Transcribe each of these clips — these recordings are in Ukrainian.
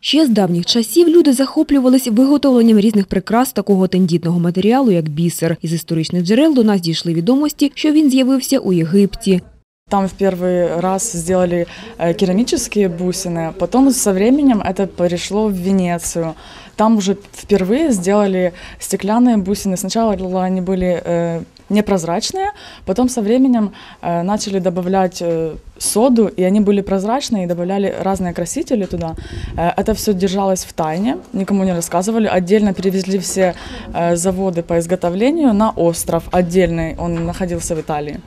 Ще з давніх часів люди захоплювались виготовленням різних прикрас такого тендітного матеріалу, як бісер. Із історичних джерел до нас дійшли відомості, що він з'явився у Єгипті. Там в первый раз сделали э, керамические бусины, потом со временем это перешло в Венецию. Там уже впервые сделали стеклянные бусины. Сначала они были э, непрозрачные, потом со временем э, начали добавлять э, соду, и они были прозрачные, и добавляли разные красители туда. Э, это все держалось в тайне, никому не рассказывали. Отдельно перевезли все э, заводы по изготовлению на остров отдельный, он находился в Италии.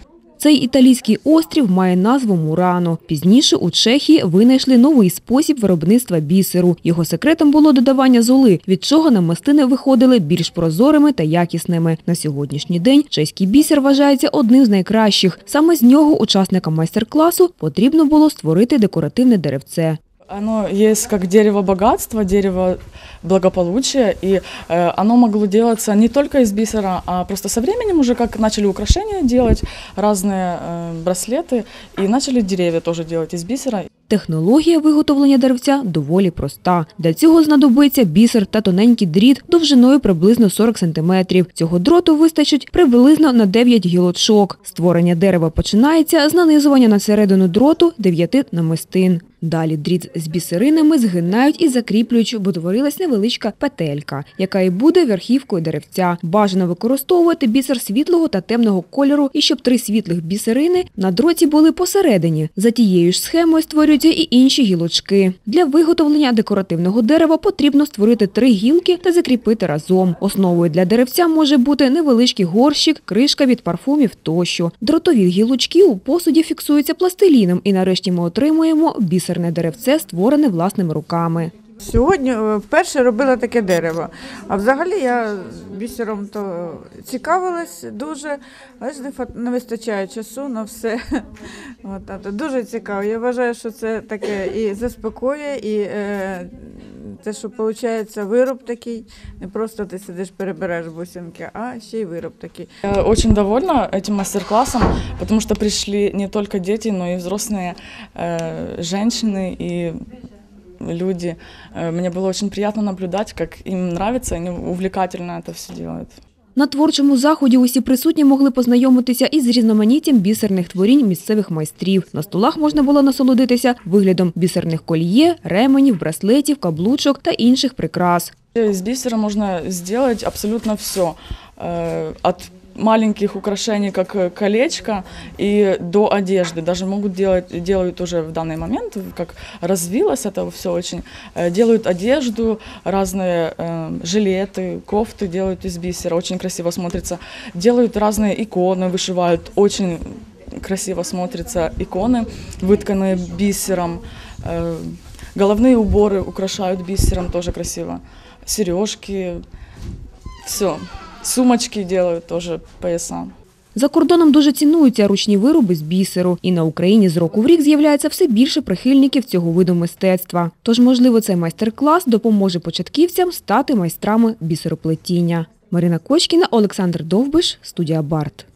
Цей італійський острів має назву Мурано. Пізніше у Чехії винайшли новий спосіб виробництва бісеру. Його секретом було додавання золи, від чого намистини виходили більш прозорими та якісними. На сьогоднішній день чеський бісер вважається одним з найкращих. Саме з нього учасникам майстер-класу потрібно було створити декоративне деревце. Оно есть как дерево богатства, дерево благополучия, и э, оно могло делаться не только из бисера, а просто со временем уже как начали украшения делать, разные э, браслеты, и начали деревья тоже делать из бисера. Технологія виготовлення деревця доволі проста. Для цього знадобиться бісер та тоненький дріт довжиною приблизно 40 см. Цього дроту вистачить приблизно на 9 гілочок. Створення дерева починається з нанизування на середину дроту 9 намистин. Далі дріт з бісеринами згинають і закріплюють, щоб утворилась невеличка петелька, яка і буде верхівкою деревця. Бажано використовувати бісер світлого та темного кольору, і щоб три світлих бісерини на дроті були посередині. За тією ж схемою створюються і інші гілочки. Для виготовлення декоративного дерева потрібно створити три гілки та закріпити разом. Основою для деревця може бути невеличкий горщик, кришка від парфумів тощо. Дротові гілочки у посуді фіксуються пластиліном, і нарешті ми отримуємо бісерне деревце, створене власними руками. Сьогодні е, вперше робила таке дерево. А взагалі я бісером то цікавилась дуже, але ж не вистачає часу на все. От, дуже цікаво. Я вважаю, що це таке і заспокоює, і е, те, що виходить вироб такий, не просто ти сидиш, перебереш бусинки, а ще й вироб такий. Я очень довольна этим мастер-классом, потому что пришли не только дети, но и взрослые э, женщины и люди. Э, Мне было очень приятно наблюдать, как им нравится, они увлекательно это все делают. На творчому заході усі присутні могли познайомитися із різноманіттям бісерних творінь місцевих майстрів. На столах можна було насолодитися виглядом бісерних кольє, ременів, браслетів, каблучок та інших прикрас. З бісера можна зробити абсолютно все. От маленьких украшений, как э, колечко, и до одежды. Даже могут делать, делают уже в данный момент, как развилось это все очень, э, делают одежду, разные э, жилеты, кофты делают из бисера, очень красиво смотрится. Делают разные иконы, вышивают, очень красиво смотрятся иконы, вытканные бисером. Э, Головные уборы украшают бисером, тоже красиво. Сережки, все. Сумочки делают тоже, пояса. За кордоном дуже цінуються ручні вироби з бісеру, і на Україні з року в рік з'являється все більше прихильників цього виду мистецтва. Тож, можливо, цей майстер-клас допоможе початківцям стати майстрами бісероплетіння. Марина Кочкіна, Олександр Довбиш, студія Барт.